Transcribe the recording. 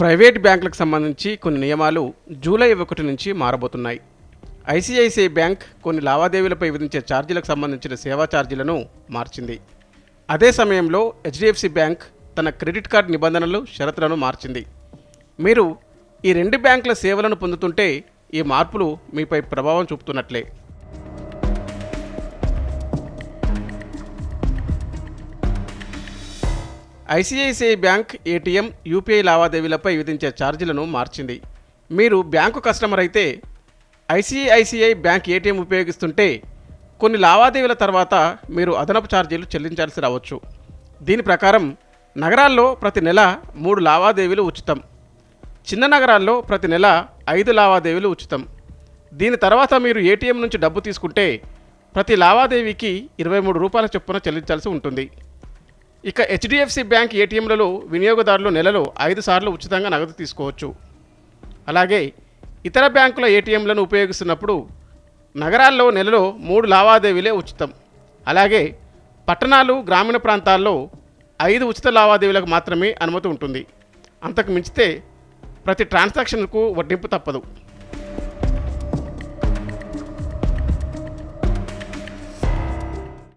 Private బ్యాంకులకు సంబంధించి కొన్ని నియమాలు జూలై ఒకటి నుంచి మారబోతున్నాయి. ఐసిఐసిఐ బ్యాంక్ కొన్ని లావాదేవీలపై విధించే ఛార్జీలకు సంబంధించిన సేవా ఛార్జీలను మార్చింది. అదే సమయంలో హెచ్డిఎఫ్సి బ్యాంక్ తన క్రెడిట్ కార్డ్ నిబంధనలు షరతులను మార్చింది. మీరు ఈ రెండు బ్యాంకుల సేవలను పొందుతుంటే ఈ మార్పులు మీపై ప్రభావం చూపుతున్నట్లే. ఐసిఐసిఐ బ్యాంక్ ఏటీఎం యూపీఐ లావాదేవీలపై విధించే ఛార్జీలను మార్చింది. మీరు బ్యాంకు కస్టమర్ అయితే ఐసిఐసిఐ బ్యాంక్ ఏటీఎం ఉపయోగిస్తుంటే కొన్ని లావాదేవీల తర్వాత మీరు అదనపు ఛార్జీలు చెల్లించాల్సి రావచ్చు. దీని ప్రకారం నగరాల్లో ప్రతి నెల మూడు లావాదేవీలు ఉచితం. చిన్న నగరాల్లో ప్రతి నెల ఐదు లావాదేవీలు ఉచితం. దీని తర్వాత మీరు ఏటీఎం నుంచి డబ్బు తీసుకుంటే ప్రతి లావాదేవీకి ఇరవై మూడు రూపాయల చొప్పున చెల్లించాల్సి ఉంటుంది. ఇక హెచ్డిఎఫ్సి బ్యాంక్ ఏటీఎంలలో వినియోగదారులు నెలలో ఐదు సార్లు ఉచితంగా నగదు తీసుకోవచ్చు. అలాగే ఇతర బ్యాంకుల ఏటీఎంలను ఉపయోగిస్తున్నప్పుడు నగరాల్లో నెలలో మూడు లావాదేవీలే ఉచితం. అలాగే పట్టణాలు గ్రామీణ ప్రాంతాల్లో ఐదు ఉచిత లావాదేవీలకు మాత్రమే అనుమతి ఉంటుంది. అంతకు మించితే ప్రతి ట్రాన్సాక్షన్కు వడ్డింపు తప్పదు.